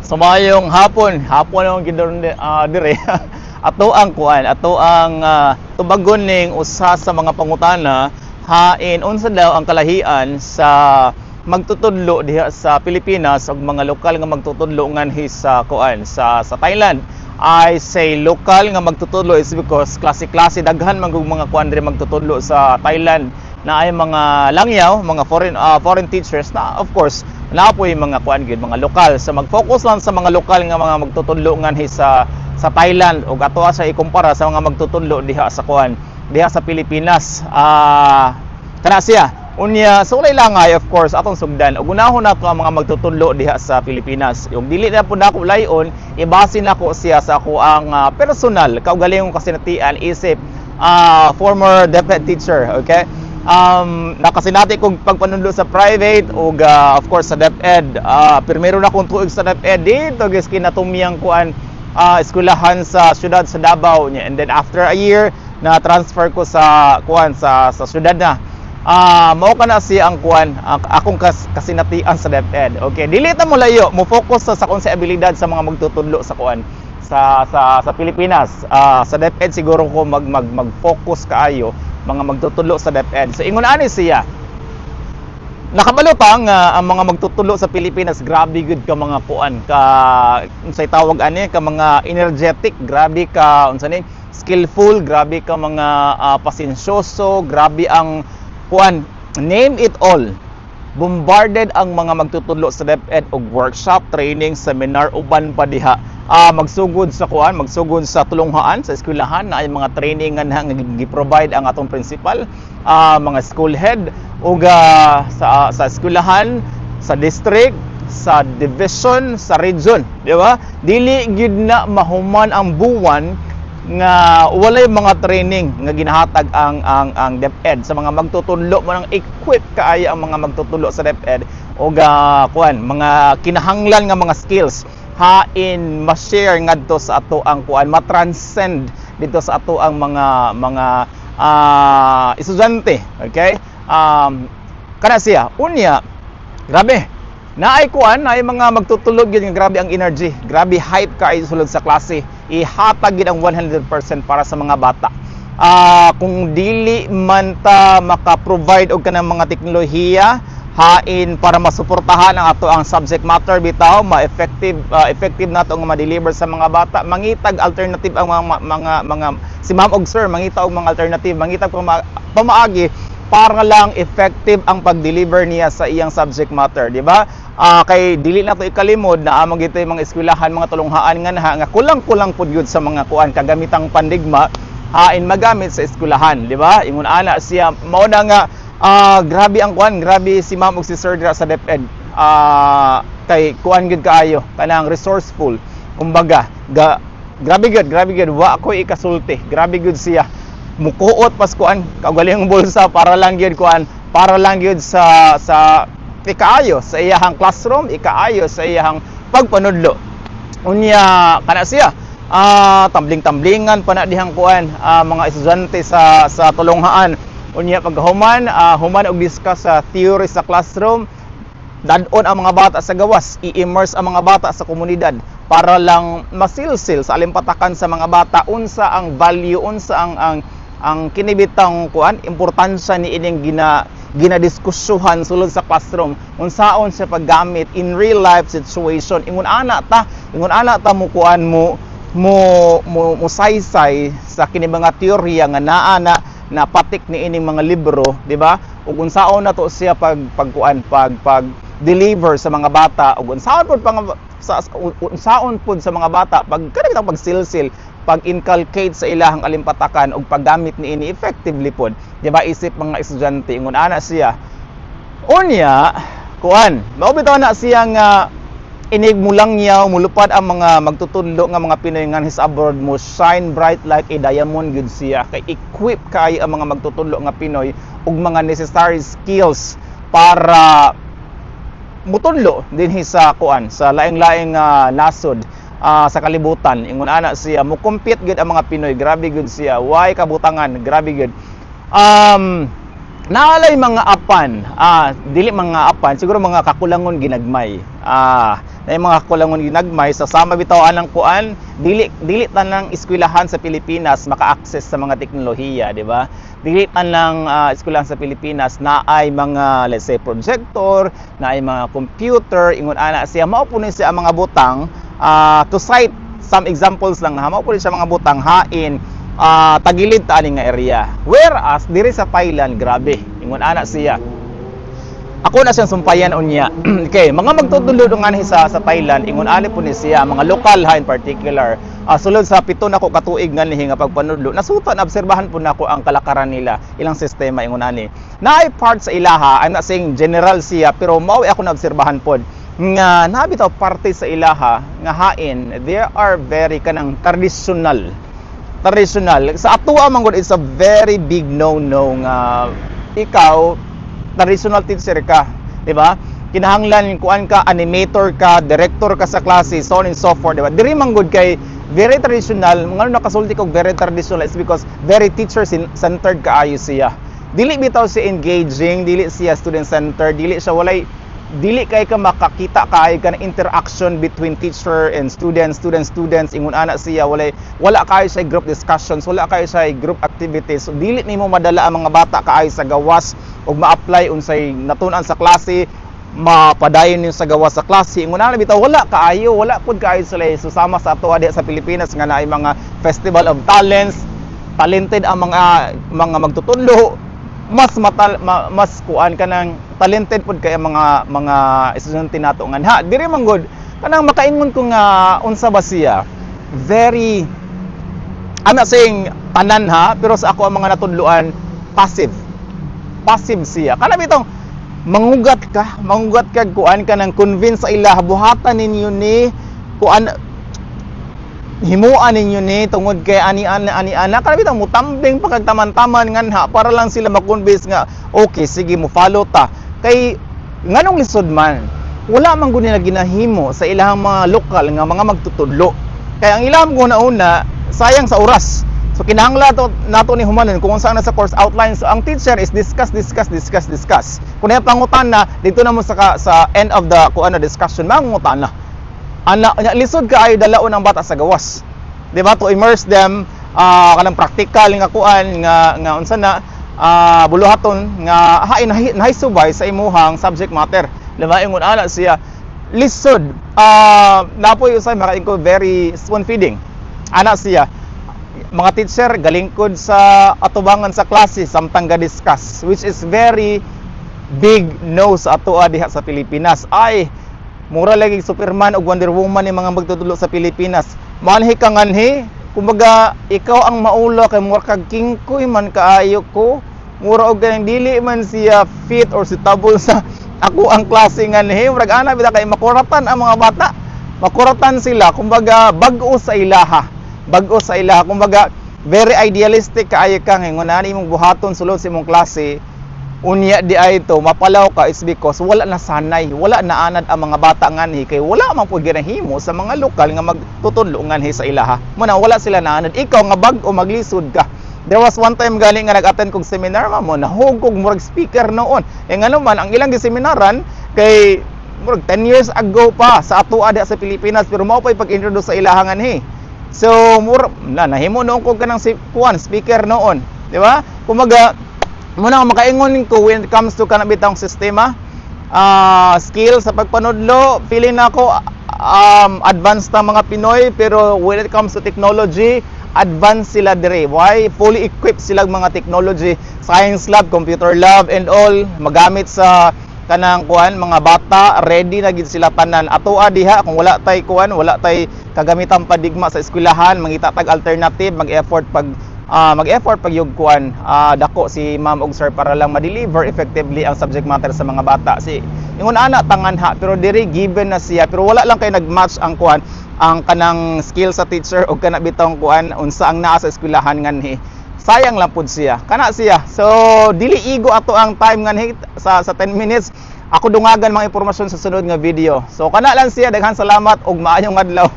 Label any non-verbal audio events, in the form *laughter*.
Sumayong hapon, hapon ang gidon uh, dire. *laughs* ato ang kuan, ato ang ah, tubagon ning usa sa mga pangutana hain unsa daw ang kalahian sa magtutudlo diha sa Pilipinas ug mga lokal nga magtutudlo nganhi sa kuan sa sa Thailand. I say lokal nga magtutudlo is because klase-klase daghan man kung mga kuan dire magtutudlo sa Thailand na ay mga langyaw, mga foreign ah, foreign teachers na of course na mga kuan gyud mga lokal. So mag-focus lang sa mga lokal nga mga magtutudlo nganhi sa sa Thailand ug ato sa ikumpara sa mga magtutudlo diha sa kuan diha sa Pilipinas. Ah kana siya Unya, sa ulay langay, of course, atong sugdan. Ug unahon nato ang mga magtutudlo diha sa Pilipinas. Yung dili na po nako layon, ibasin nako siya sa ako ang ah, personal kaugalingong kasinatian isip ah, former DepEd teacher, okay? Um, nakasinati kong pagpanunlo sa private ug ah, of course sa DepEd. Uh, primero na kong tuig sa DepEd dito guys kinatumiyang kuan ah, eskwelahan sa syudad sa Davao. And then after a year na transfer ko sa kuan sa sa syudad na. Ah, mao kana siya ang kuan ak- akong kas, kasinatian sa DepEd. Okay, dili ta mo layo, mo focus sa sa kung sa mga magtutudlo sa kuan sa sa sa Pilipinas. Ah, sa DepEd siguro ko mag mag mag-focus kaayo mga magtutudlo sa DepEd. So ingon ani siya, Nakabalota nga ang mga magtutulo sa Pilipinas grabe gud ka mga kuan ka unsay tawag ani ka mga energetic grabe ka unsa ni skillful grabe ka mga ah, pasensyoso grabe ang kuan name it all bombarded ang mga magtutulo sa DepEd og workshop, training, seminar uban pa diha. Ah, magsugod sa kuan, magsugod sa tulunghaan sa eskwelahan. Na ay mga training nga gi-provide ang atong principal, ah, mga school head. Ug ah, sa sa eskwelahan, sa district, sa division, sa region, di ba? Dili gid na mahuman ang buwan nga walay mga training nga ginahatag ang ang ang DepEd. Sa mga magtutulo mo nang equip kaayo ang mga magtutulo sa DepEd. O ga kuan mga kinahanglan nga mga skills hain ma-share ngadto sa ato ang kuan ma-transcend dito sa ato ang mga mga ah, estudyante okay um kana siya unya grabe Naay kuan, naay mga magtutulog yun, grabe ang energy, grabe hype ka ay sa klase. Ihatag gid ang 100% para sa mga bata. Ah, kung dili man ta maka-provide og kanang mga teknolohiya hain para masuportahan ang ato ang subject matter bitaw ma-effective ah, effective nato nga ma-deliver sa mga bata mangitag alternative ang mga mga mga si ma'am og sir mangita og mga alternative mangitag pama, pamaagi para lang effective ang pag-deliver niya sa iyang subject matter, di ba? Ah, kay dili na to ikalimod na amang gito mga eskwelahan, mga tulunghaan nga na nga kulang-kulang pud yun sa mga kuan kagamitang pandigma hain magamit sa eskwelahan, di ba? Ingon ana siya mao na nga ah, grabe ang kuan, grabe si Ma'am ug si Sir dira sa DepEd. Ah, kay kuan gud kaayo, kanang resourceful. Kumbaga, ga, grabe gud, grabe gud wa ko ikasulti. Grabe gud siya mukuot pas kuan kaugaling bulsa para lang gyud kuan para lang gyud sa sa ikaayo sa iyahang classroom ikaayo sa iyahang pagpanudlo unya kana siya ah tambling-tamblingan pa na dihang kuan ah, mga estudyante sa sa tulunghaan unya paghuman ah, human og discuss sa theory sa classroom dadon ang mga bata sa gawas i-immerse ang mga bata sa komunidad para lang masilsil sa alimpatakan sa mga bata. Unsa ang value unsa ang ang ang kinibitang kuan importansya ni ining gina ginadiskusyuhan sulod sa classroom. Unsaon siya paggamit in real life situation. Ingon ana ta ingon ana ta mo kuan mo mo mo, mo saysay sa kini mga teorya nga naa na napatik ni ining mga libro di ba? Ug unsaon na to siya pag pagkuan pag pag deliver sa mga bata. Ug unsaon pud pang sa unsaon pud sa mga bata pag kanang pagsilsil pag-inculcate sa ilahang alimpatakan ug paggamit ni ini effectively pod di ba isip mga estudyante ingon ana siya. Unya kuan mao bitaw na siya nga inig mulangyaw mulupad ang mga magtutudlo nga mga Pinoy nga his abroad mo. Shine bright like a diamond gud siya. Kay equip kay ang mga magtutudlo nga Pinoy ug mga necessary skills para mutudlo dinhi sa kuan sa laing-laing nga nasod ah, sa kalibutan. Ingon ana siya mo compete gud ang mga Pinoy. Grabe gud siya. Why kabutangan? Grabe gud. Um Naalay mga apan, ah, dili mga apan, siguro mga kakulangon ginagmay. Ah, na mga kakulangon ginagmay sa sama bitaw anang kuan, dili dili tanang eskwelahan sa Pilipinas maka-access sa mga teknolohiya, di ba? Dili tanang uh, eskwelahan sa Pilipinas na ay mga let's say projector, na ay mga computer, ingon ana siya mao po ni siya ang mga butang ah, to cite some examples lang na mao po ni siya mga butang hain ah, tagilid ta nga area. Whereas diri sa Thailand, grabe, ingon ana siya. Ako na siyang sumpayan unya. *clears throat* okay, mga magtutulod nga sa sa Thailand, ingon ani po ni siya, mga lokal ha in particular. ah, sulod sa pito na ko katuig nga nihi nga pagpanudlo, nasutan obserbahan po nako ang kalakaran nila, ilang sistema ingon ani. Naay part sa ilaha, I'm not saying general siya, pero mao ako na obserbahan pod nga nabitaw parte sa ilaha nga hain, they are very kanang traditional traditional. Sa atua man gud it's a very big no no nga ikaw traditional teacher ka di ba kinahanglan kuan ka animator ka director ka sa klase so on and so forth di ba diri man gud kay very traditional ngano nakasulti kog very traditional is because very teacher centered kaayo siya. Dili bitaw siya engaging dili siya student centered dili siya walay dili kay ka makakita kay ka ng interaction between teacher and students student students. Ingon ana siya wala wala kayo sa group discussions wala kayo sa group activities. So, dili nimo madala ang mga bata kaayo sa gawas ug ma-apply unsay natunan sa klase mapadayon niyo sa gawas sa klase. Ingon ana bitaw wala kaayo wala pud kaayo sila susama sa ato sa Pilipinas nga naay mga festival of talents. Talented ang mga mga magtutudlo mas matal, ma, mas kuan kanang talented pud kay mga mga estudyante nato nga ha diri man gud kanang makaingon ko nga unsa ba siya? Very I'm not saying tanan ha pero sa ako ang mga natudluan passive. Passive siya. Kana bitong mangugat ka? Mangugat ka kuan ka nang convince sa ila buhatan ninyo ni kuan himuan ninyo ni tungod kay ani ana ani ana. Kana bitang mutambing pagkagtaman-taman nganha para lang sila makonvince nga okay sige mo follow ta kay nganong lisod man wala man gud nila ginahimo sa ilahang mga lokal nga mga magtutudlo. Kay ang ilang ko na una sayang sa oras. So kinahanglan to nato ni humanon kung saan na sa course outline. So ang teacher is discuss discuss discuss discuss. Kun ay pangutan na dito na mo sa sa end of the kuan na discussion mangutan na. Ana lisod ka ay dalaon ang bata sa gawas. Di ba? To immerse them uh, kanang practical nga kuan nga nga unsa na uh, buluhaton nga hain nahisubay sa imuhang subject matter. Di ba ingon ana siya. Lisod uh, napoy usay makain ko very spoon feeding. Ana siya mga teacher galingkod sa atubangan sa klase samtang ga discuss which is very big no sa ato diha sa Pilipinas. Ay mura lagi Superman ug Wonder Woman ni mga magtutulo sa Pilipinas. Manhi ka nganhi kumbaga ikaw ang maulo kay mura kag kingkoy man kaayo ko. Mura og ganang dili man siya fit or suitable sa *laughs* ako ang klase nganhi murag ana bida kay makuratan ang mga bata. Makuratan sila. Kumbaga bag-o sa ilaha. Bag-o sa ilaha. Kumbaga very idealistic kaayo ka. Ngon ani imong buhaton sulod sa imong klase unya di ay to mapalaw ka is because wala na sanay wala na anad ang mga bata nganhi kay wala man pud ginahimo sa mga lokal nga magtutudlo nganhi sa ilaha mo na wala sila na anad. Ikaw nga bag o maglisod ka. There was one time galing nga nag-attend kog seminar ma mo nahugog murag speaker noon. E ngano man ang ilang giseminaran kay murag 10 years ago pa sa ato ada sa Pilipinas pero mao pay pag-introduce sa ilaha nganhi so mur na nahimo noon ko kanang si kuan speaker noon di ba? Kumaga muna nga makaingon ko when it comes to kanang bitang sistema uh, skill sa pagpanudlo. Feeling na ako um, advanced na mga Pinoy pero when it comes to technology advanced sila dire. Why? Fully equipped sila mga technology. Science lab computer lab and all. Magamit sa kanang kuan mga bata ready na gid sila tanan. Ato diha kung wala tay kuan wala tay kagamitan padigma sa eskwelahan mangita tag alternative mag-effort pag uh, mag-effort pag yung kuan uh, dako si ma'am og sir para lang ma-deliver effectively ang subject matter sa mga bata. Si ingon ana tanganha pero diri given na siya pero wala lang kay nag-match ang kuan ang kanang skill sa teacher o kana bitong kuan unsa ang naa sa eskwelahan nganhi. Sayang lang pud siya. Kana siya. So dili igo ato ang time nganhi sa sa 10 minutes. Ako dungagan mga impormasyon sa sunod nga video. So kana lang siya. Daghan salamat ug maayong adlaw